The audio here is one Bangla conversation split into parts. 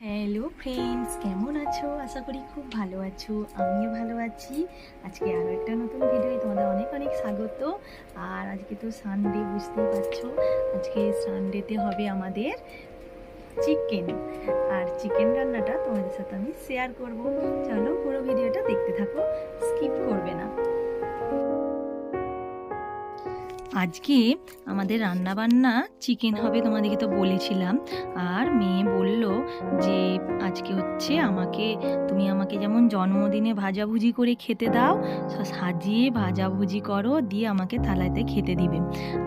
হ্যালো ফ্রেন্ডস কেমন আছো? আশা করি খুব ভালো আছো। আমিও ভালো আছি। আজকে আরও একটা নতুন ভিডিও তোমাদের অনেক অনেক স্বাগত। আর আজকে তো সানডে বুঝতেই পারছ? আজকে সানডেতে হবে আমাদের চিকেন আর চিকেন রান্নাটা তোমাদের সাথে আমি শেয়ার করব। চলো পুরো ভিডিওটা দেখতে থাকো। স্কিপ করবে না। আজকে আমাদের রান্না বান্না চিকেন হবে তোমাদেরকে তো বলেছিলাম। আর মেয়ে বলল যে, আজকে হচ্ছে আমাকে, তুমি আমাকে যেমন জন্মদিনে ভাজাভুজি করে খেতে দাও সাজিয়ে ভাজাভুজি করো, দিয়ে আমাকে থালাতে খেতে দিবে।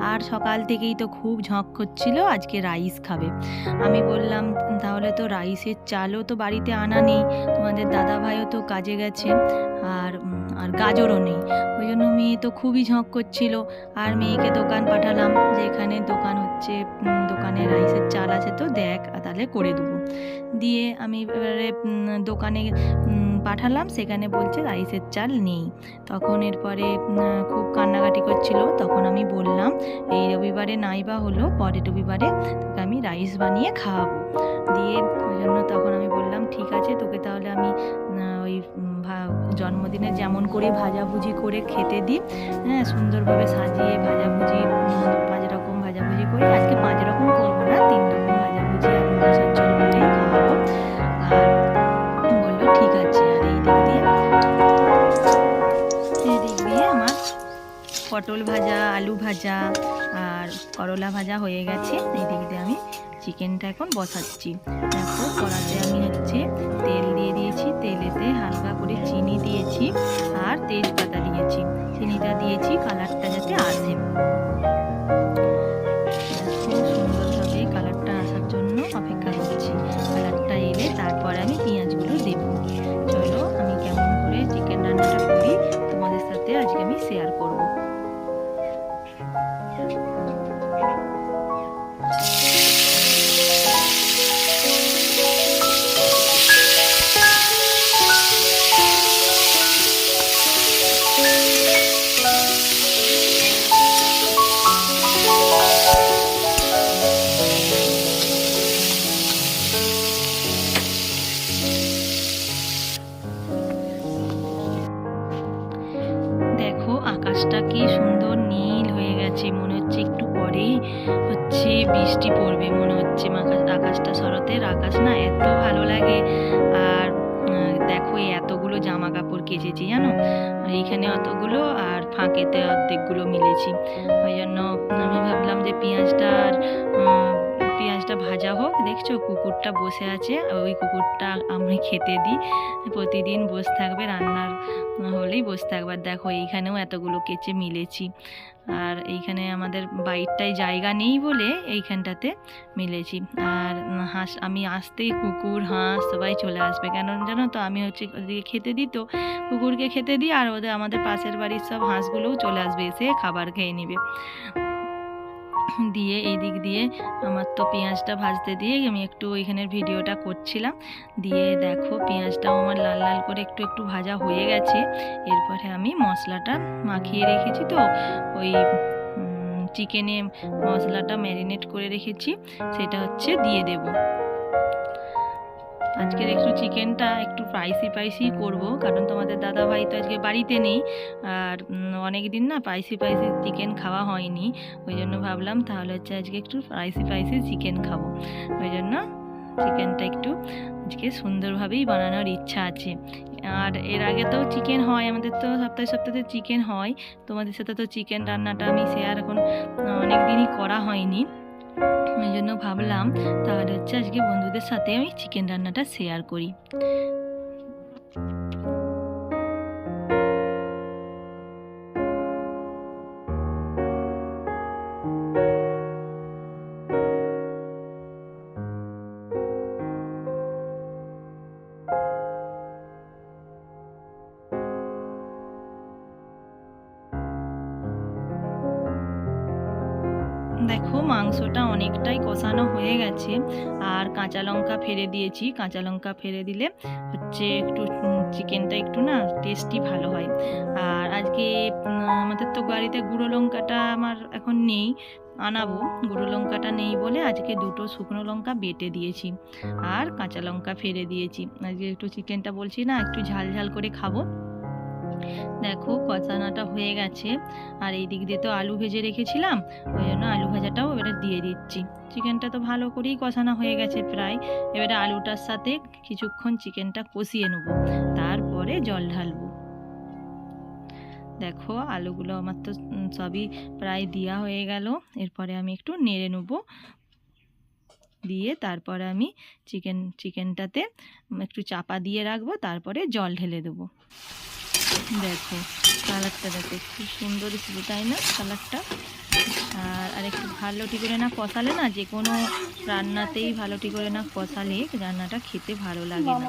আর সকাল থেকেই তো খুব ঝঁক করছিল, আজকে রাইস খাবে। আমি বললাম, তাহলে তো রাইসের চালও তো বাড়িতে আনা নেই, তোমাদের দাদা ভাইও তো কাজে গেছে। আর আর গাজরও নেই। ওই জন্য মেয়ে তো খুবই ঝঁক করছিল। আর মেয়েকে দোকান পাঠালাম, যে এখানে দোকান হচ্ছে দোকানে রাইসের চাল আছে তো, দেখ তাহলে করে দেবো। দিয়ে আমি এবারে দোকানে পাঠালাম, সেখানে বলছে রাইসের চাল নেই। তখন এরপরে খুব কান্নাকাটি করছিল। তখন আমি বললাম, এই রবিবারে নাই বা হলো, পরের রবিবারে তোকে আমি রাইস বানিয়ে খাওয়াবো। দিয়ে ওই জন্য তখন আমি বললাম, ঠিক আছে, তোকে তাহলে আমি ওই জন্মদিনে যেমন করে ভাজাভুজি করে খেতে দিই হ্যাঁ সুন্দরভাবে সাজিয়ে ভাজাভুজি, পাঁচ রকম ভাজাভুজি করে, আজকে পাঁচ রকম করব না, তিন রকম ভাজাভুজি বলল, ঠিক আছে এই দিক দিয়ে। এই দিক দিয়ে আমার পটল ভাজা, আলু ভাজা আর করলা ভাজা হয়ে গেছে। এই দিক দিয়ে আমি চিকেনটা এখন বসাচ্ছি। দেখো কড়াতে আমি হচ্ছে তেল দিয়ে দিয়েছি। তেলেতে হালকা দিয়েছি আর তেজপাতা দিয়েছি। চিনিটা দিয়েছি কালারটা দেখো, আকাশটা কি সুন্দর নীল হয়ে গেছে। মনে হচ্ছে একটু পরেই হচ্ছে বৃষ্টি পড়বে, মনে হচ্ছে আকাশটা শরতের আকাশ না, এত ভালো লাগে। আর দেখো এই এতগুলো জামা কাপড় কেচেছি, জানো? এইখানে অতগুলো আর ফাঁকেতে অর্ধেকগুলো মিলেছি। ওই জন্য আমি ভাবলাম যে পেঁয়াজটা আর পেঁয়াজটা ভাজা হোক। দেখছ, কুকুরটা বসে আছে। ওই কুকুরটা আমি খেতে দিই। প্রতিদিন বসে থাকবে রান্নার হলেই বসে থাকবে। আর দেখো, এইখানেও এতগুলো কেচে মিলেছি। আর এইখানে আমাদের বাইরটায় জায়গা নেই বলে এইখানটাতে মিলেছি। আর হাঁস, আমি আসতেই কুকুর, হাঁস সবাই চলে আসবে। কেন জানো তো, আমি হচ্ছে ওদিকে খেতে দিই তো, কুকুরকে খেতে দিই, আর ওদের আমাদের পাশের বাড়ির সব হাঁসগুলোও চলে আসবে, এসে খাবার খেয়ে নেবে। দিয়ে এই দিক দিয়ে আমার তো পেঁয়াজটা ভাজতে দিয়ে আমি একটু ওইখানের ভিডিওটা করছিলাম। দিয়ে দেখো পেঁয়াজটাও আমার লাল লাল করে একটু একটু ভাজা হয়ে গেছে। এরপরে আমি মশলাটা মাখিয়ে রেখেছি তো, ওই চিকেনে মশলাটা ম্যারিনেট করে রেখেছি। সেটা হচ্ছে দিয়ে দেব। আজকের একটু চিকেনটা একটু স্পাইসি স্পাইসি করব, কারণ তোমাদের দাদা ভাই তো আজকে বাড়িতে নেই। আর অনেক দিন না স্পাইসি স্পাইসি চিকেন খাওয়া হয়নি, ওই জন্য ভাবলাম তাহলে হচ্ছে আজকে একটু স্পাইসি স্পাইসি চিকেন খাব। ওই জন্য চিকেনটা একটু আজকে সুন্দরভাবেই বানানোর ইচ্ছা আছে। আর এর আগে তো চিকেন হয়, আমাদের তো সপ্তাহে সপ্তাহে চিকেন হয়। তোমাদের সাথে তো চিকেন রান্নাটা আমি শেয়ার এখন অনেক দিনই করা হয়নি। ওই জন্য ভাবলাম তাহলে হচ্ছে আজকে বন্ধুদের সাথে আমি চিকেন রান্নাটা শেয়ার করি। মাংসটা অনেকটাই কষানো হয়ে গেছে। আর কাঁচা লঙ্কা ফেলে দিয়েছি। কাঁচা লঙ্কা ফেলে দিলে হচ্ছে একটু চিকেনটা একটু না টেস্টি ভালো হয়। আর আজকে আমাদের তো বাড়িতে গুঁড়ো লঙ্কাটা আমার এখন নেই, আনাবো। গুঁড়ো লঙ্কাটা নেই বলে আজকে দুটো শুকনো লঙ্কা বেটে দিয়েছি। আর কাঁচা লঙ্কা ফেলে দিয়েছি। আজকে একটু চিকেনটা বলছি না, একটু ঝাল ঝাল করে খাব। দেখো কষানাটা হয়ে গেছে। আর এই দিক দিয়ে তো আলু ভেজে রেখেছিলাম, ওই জন্য আলু ভাজাটাও এবারে দিয়ে দিচ্ছি। চিকেনটা তো ভালো করেই কষানো হয়ে গেছে প্রায়। এবারে আলুটার সাথে কিছুক্ষণ চিকেনটা কষিয়ে নেব, তারপরে জল ঢালবো। দেখো আলুগুলো আমার তো সবই প্রায় দেওয়া হয়ে গেল। এরপরে আমি একটু নেড়ে নেব। দিয়ে তারপরে আমি চিকেন, চিকেনটাতে একটু চাপা দিয়ে রাখব, তারপরে জল ঢেলে দেবো। দেখো কালারটা দেখো খুব সুন্দর ছিল তাই না কালারটা? আর আর একটু ভালোটি করে না কষালে না যে কোনো রান্নাতেই ভালোটি করে না কষালে রান্নাটা খেতে ভালো লাগে না।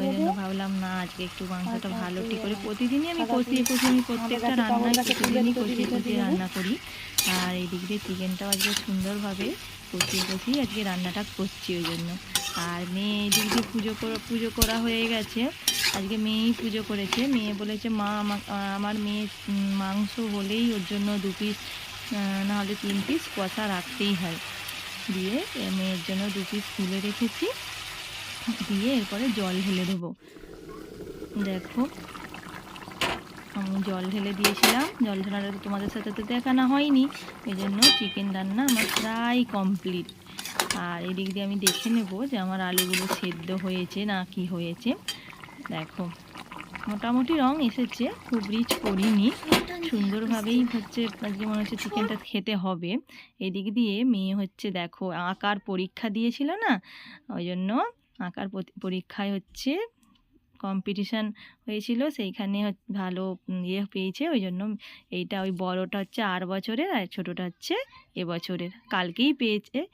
ওই জন্য ভাবলাম না আজকে একটু মাংসটা ভালোটি করে প্রতিদিনই আমি কষিয়ে কষিয়ে আমি প্রত্যেকটা রান্নায় প্রতিদিনই কষিয়ে কষিয়ে রান্না করি। আর এই দিক দিয়ে চিকেনটাও আজকে সুন্দরভাবে কষিয়ে কষিয়ে আজকে রান্নাটা করছি ওই জন্য। আর মেয়ে এই দিক দিয়ে পুজো করা পুজো করা হয়ে গেছে। আজকে মেয়েই পুজো করেছে। মেয়ে বলেছে, মা আমার মেয়ে মাংস হলেই ওর জন্য দু পিস না হলে তিন পিস কষা রাখতেই হয়। দিয়ে মেয়ের জন্য দু পিস তুলে রেখেছি। দিয়ে এরপরে জল ঢেলে দেবো। দেখো, আমি জল ঢেলে দিয়েছিলাম। জল ঢালাটা তোমাদের সাথে তো দেখানো হয়নি। এই জন্য চিকেন রান্না আমার প্রায় কমপ্লিট আর এদিক দিয়ে আমি দেখে নেব যে আমার আলুগুলো সেদ্ধ হয়েছে না কি হয়েছে। দেখো, মোটামুটি রং এসেছে, খুব রিচ করিনি। সুন্দরভাবেই হচ্ছে, আজকে মনে হচ্ছে চিকেনটা খেতে হবে। এদিক দিয়ে মেয়ে হচ্ছে, দেখো, আঁকার পরীক্ষা দিয়েছিল না? ওই জন্য আঁকার পরীক্ষায় হচ্ছে কম্পিটিশান হয়েছিল, সেইখানে ভালো ইয়ে পেয়েছে। ওই জন্য এইটা ওই বড়টা হচ্ছে আর বছরের আর ছোটোটা হচ্ছে এবছরের কালকেই পেয়েছে।